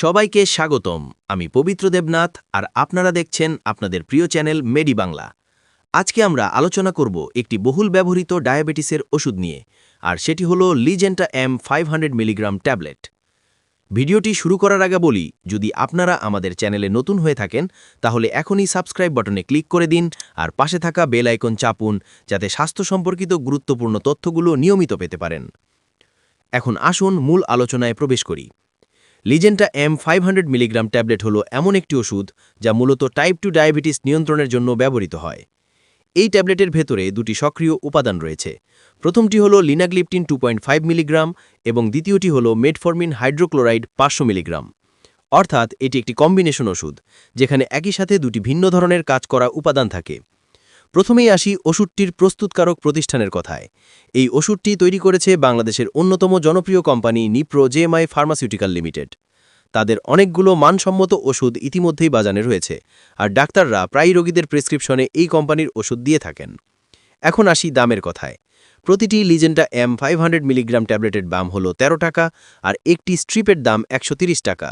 সবাইকে স্বাগতম। আমি পবিত্র দেবনাথ আর আপনারা দেখছেন আপনাদের প্রিয় চ্যানেল মেডি বাংলা। আজকে আমরা আলোচনা করব একটি বহুল ব্যবহৃত ডায়াবেটিসের ওষুধ নিয়ে, আর সেটি হল লিজেন্টা এম ফাইভ মিলিগ্রাম ট্যাবলেট। ভিডিওটি শুরু করার আগে বলি, যদি আপনারা আমাদের চ্যানেলে নতুন হয়ে থাকেন, তাহলে এখনই সাবস্ক্রাইব বাটনে ক্লিক করে দিন আর পাশে থাকা বেল আইকন চাপুন, যাতে স্বাস্থ্য সম্পর্কিত গুরুত্বপূর্ণ তথ্যগুলো নিয়মিত পেতে পারেন। এখন আসুন মূল আলোচনায় প্রবেশ করি। লিজেন্টা এম ফাইভ মিলিগ্রাম ট্যাবলেট হলো এমন একটি ওষুধ যা মূলত টাইপ টু ডায়াবেটিস নিয়ন্ত্রণের জন্য ব্যবহৃত হয়। এই ট্যাবলেটের ভেতরে দুটি সক্রিয় উপাদান রয়েছে। প্রথমটি হল লিনাগ্লিপটিন টু মিলিগ্রাম এবং দ্বিতীয়টি হল মেটফরমিন হাইড্রোক্লোরাইড পাঁচশো মিলিগ্রাম। অর্থাৎ এটি একটি কম্বিনেশন ওষুধ, যেখানে একই সাথে দুটি ভিন্ন ধরনের কাজ করা উপাদান থাকে। প্রথমেই আসি ওষুধটির প্রস্তুতকারক প্রতিষ্ঠানের কথায়। এই ওষুধটি তৈরি করেছে বাংলাদেশের অন্যতম জনপ্রিয় company Nipro JMI pharmaceutical limited. তাদের অনেকগুলো মানসম্মত ওষুধ ইতিমধ্যেই বাজানে রয়েছে, আর ডাক্তাররা প্রায় রোগীদের প্রেসক্রিপশনে এই কোম্পানির ওষুধ দিয়ে থাকেন। এখন আসি দামের কথায়। প্রতিটি লিজেন্ডা এম ফাইভ মিলিগ্রাম ট্যাবলেটের দাম হল ১৩ টাকা আর একটি স্ট্রিপের দাম একশো টাকা।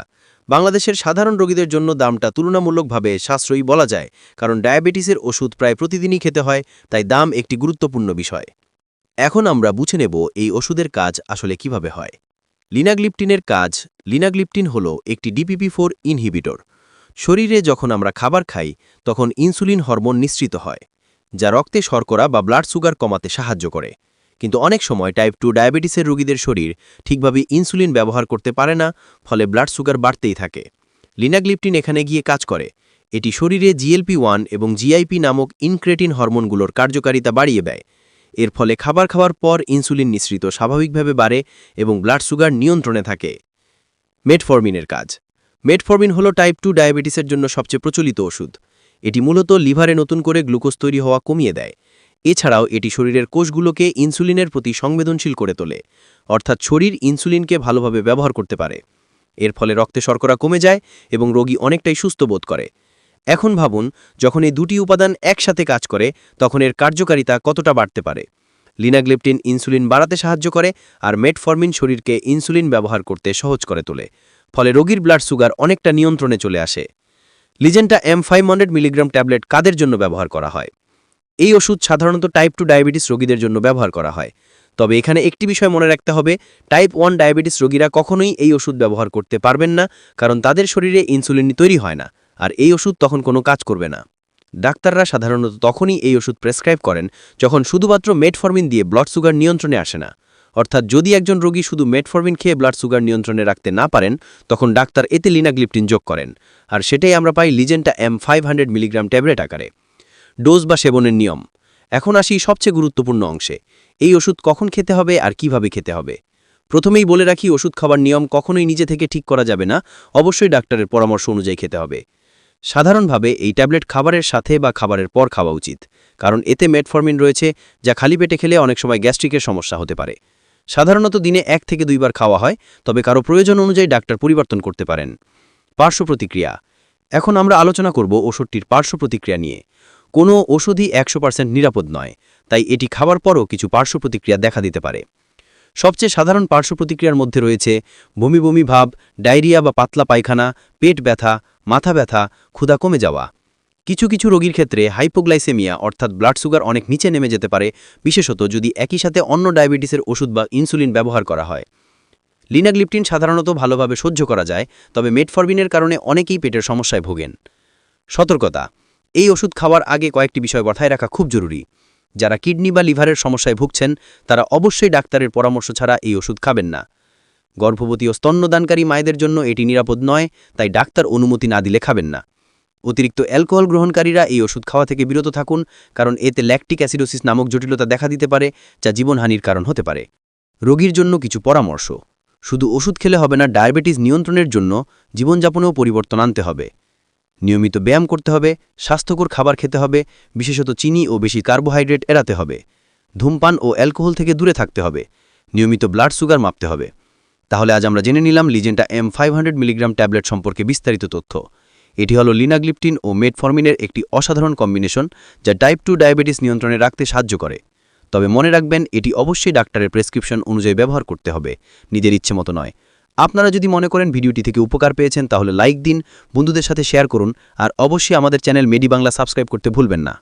বাংলাদেশের সাধারণ রোগীদের জন্য দামটা তুলনামূলকভাবে সাশ্রয়ী বলা যায়, কারণ ডায়াবেটিসের ওষুধ প্রায় প্রতিদিনই খেতে হয়, তাই দাম একটি গুরুত্বপূর্ণ বিষয়। এখন আমরা বুঝে নেব এই ওষুধের কাজ আসলে কীভাবে হয়। লিনাগ্লিপটিনের কাজ লিনাগ্লিপটিন হল একটি ডিপিপি ফোর ইনহিবিটর। শরীরে যখন আমরা খাবার খাই, তখন ইনসুলিন হরমোন নিঃসৃত হয়। যা রক্তে শর্করা বা ব্লাড সুগার কমাতে সাহায্য করে। কিন্তু অনেক সময় টাইপ টু ডায়াবেটিসের রোগীদের শরীর ঠিকভাবে ইনসুলিন ব্যবহার করতে পারে না, ফলে ব্লাড সুগার বাড়তেই থাকে। লিনাগ্লিপটিন এখানে গিয়ে কাজ করে। এটি শরীরে জিএলপি ওয়ান এবং জিআইপি নামক ইনক্রেটিন হরমোনগুলোর কার্যকারিতা বাড়িয়ে দেয়। এর ফলে খাবার খাওয়ার পর ইনসুলিন নিঃসৃত স্বাভাবিকভাবে বাড়ে এবং ব্লাড সুগার নিয়ন্ত্রণে থাকে। মেটফরমিনের কাজ। মেটফরমিন হল টাইপ টু ডায়াবেটিসের জন্য সবচেয়ে প্রচলিত ওষুধ। এটি মূলত লিভারে নতুন করে গ্লুকোজ তৈরি হওয়া কমিয়ে দেয়। এছাড়াও এটি শরীরের কোষগুলোকে ইনসুলিনের প্রতি সংবেদনশীল করে তোলে, অর্থাৎ শরীর ইনসুলিনকে ভালোভাবে ব্যবহার করতে পারে। এর ফলে রক্তে শর্করা কমে যায় এবং রোগী অনেকটাই সুস্থ বোধ করে। এখন ভাবুন, যখন এই দুটি উপাদান একসাথে কাজ করে, তখন এর কার্যকারিতা কতটা বাড়তে পারে? লিনাগ্লেপটিন ইনসুলিন বাড়াতে সাহায্য করে আর মেটফরমিন শরীরকে ইনসুলিন ব্যবহার করতে সহজ করে তোলে। ফলে রোগীর ব্লাড সুগার অনেকটা নিয়ন্ত্রণে চলে আসে। লিজেন্টা এম ফাইভ মিলিগ্রাম ট্যাবলেট কাদের জন্য ব্যবহার করা হয়? এই ওষুধ সাধারণত টাইপ টু ডায়াবেটিস রোগীদের জন্য ব্যবহার করা হয়। তবে এখানে একটি বিষয় মনে রাখতে হবে, টাইপ ওয়ান ডায়াবেটিস রোগীরা কখনোই এই ওষুধ ব্যবহার করতে পারবেন না, কারণ তাদের শরীরে ইনসুলিন তৈরি হয় না, আর এই ওষুধ তখন কোনো কাজ করবে না। ডাক্তাররা সাধারণত তখনই এই ওষুধ প্রেসক্রাইব করেন, যখন শুধুমাত্র মেটফরমিন দিয়ে ব্লাড সুগার নিয়ন্ত্রণে আসে না। অর্থাৎ যদি একজন রোগী শুধু মেটফরমিন খেয়ে ব্লাড সুগার নিয়ন্ত্রণে রাখতে না পারেন, তখন ডাক্তার এতে লিনাগ্লিপটিন যোগ করেন। আর সেটাই আমরা পাই লিজেন্টা এম ফাইভ মিলিগ্রাম ট্যাবলেট আকারে। ডোজ বা সেবনের নিয়ম। এখন আসি সবচেয়ে গুরুত্বপূর্ণ অংশে। এই ওষুধ কখন খেতে হবে আর কীভাবে খেতে হবে? প্রথমেই বলে রাখি, ওষুধ খাবার নিয়ম কখনোই নিজে থেকে ঠিক করা যাবে না, অবশ্যই ডাক্তারের পরামর্শ অনুযায়ী খেতে হবে। সাধারণভাবে এই ট্যাবলেট খাবারের সাথে বা খাবারের পর খাওয়া উচিত, কারণ এতে মেটফরমিন রয়েছে, যা খালি পেটে খেলে অনেক সময় গ্যাস্ট্রিকের সমস্যা হতে পারে। সাধারণত দিনে এক থেকে দুইবার খাওয়া হয়, তবে কারও প্রয়োজন অনুযায়ী ডাক্তার পরিবর্তন করতে পারেন। পার্শ্ব প্রতিক্রিয়া। এখন আমরা আলোচনা করব ওষুধটির পার্শ্ব প্রতিক্রিয়া নিয়ে। কোনো ওষুধই একশো পার্সেন্ট নিরাপদ নয়, তাই এটি খাবার পরও কিছু পার্শ্ব প্রতিক্রিয়া দেখা দিতে পারে। সবচেয়ে সাধারণ পার্শ্ব প্রতিক্রিয়ার মধ্যে রয়েছে বমি বমি ভাব, ডায়রিয়া বা পাতলা পায়খানা, পেট ব্যথা, মাথা ব্যথা, ক্ষুধা কমে যাওয়া। কিছু কিছু রোগীর ক্ষেত্রে হাইপোগ্লাইসেমিয়া, অর্থাৎ ব্লাড সুগার অনেক নিচে নেমে যেতে পারে, বিশেষত যদি একই সাথে অন্য ডায়াবেটিসের ওষুধ বা ইনসুলিন ব্যবহার করা হয়। লিনাগ্লিপটিন সাধারণত ভালোভাবে সহ্য করা যায়, তবে মেটফরবিনের কারণে অনেকেই পেটের সমস্যায় ভোগেন। সতর্কতা। এই ওষুধ খাওয়ার আগে কয়েকটি বিষয় মাথায় রাখা খুব জরুরি। যারা কিডনি বা লিভারের সমস্যায় ভুগছেন, তারা অবশ্যই ডাক্তারের পরামর্শ ছাড়া এই ওষুধ খাবেন না। গর্ভবতী ও স্তন্যদানকারী মায়েদের জন্য এটি নিরাপদ নয়, তাই ডাক্তার অনুমতি না দিলে খাবেন না। অতিরিক্ত অ্যালকোহল গ্রহণকারীরা এই ওষুধ খাওয়া থেকে বিরত থাকুন, কারণ এতে ল্যাকটিক অ্যাসিডোসিস নামক জটিলতা দেখা দিতে পারে, যা জীবনহানির কারণ হতে পারে। রোগীর জন্য কিছু পরামর্শ। শুধু ওষুধ খেলে হবে না, ডায়াবেটিস নিয়ন্ত্রণের জন্য জীবনযাপনেও পরিবর্তন আনতে হবে। নিয়মিত ব্যায়াম করতে হবে, স্বাস্থ্যকর খাবার খেতে হবে, বিশেষত চিনি ও বেশি কার্বোহাইড্রেট এড়াতে হবে। ধূমপান ও অ্যালকোহল থেকে দূরে থাকতে হবে। নিয়মিত ব্লাড সুগার মাপতে হবে। তাহলে আজ আমরা জেনে নিলাম লিজেন্টা এম ফাইভ মিলিগ্রাম ট্যাবলেট সম্পর্কে বিস্তারিত তথ্য। এটি হলো লিনাগ্লিপটিন ও মেটফরমিনের একটি অসাধারণ কম্বিনেশন যা টাইপ টু ডায়াবেটিস নিয়ন্ত্রণে রাখতে সাহায্য করে। তবে মনে রাখবেন, এটি অবশ্যই ডাক্তারের প্রেসক্রিপশন অনুযায়ী ব্যবহার করতে হবে। নিজের ইচ্ছে মতো নয়। আপনারা যদি মনে করেন ভিডিওটি থেকে উপকার পেয়েছেন, তাহলে লাইক দিন, বন্ধুদের সাথে শেয়ার করুন, আর অবশ্যই আমাদের চ্যানেল মেডি বাংলা সাবস্ক্রাইব করতে ভুলবেন না।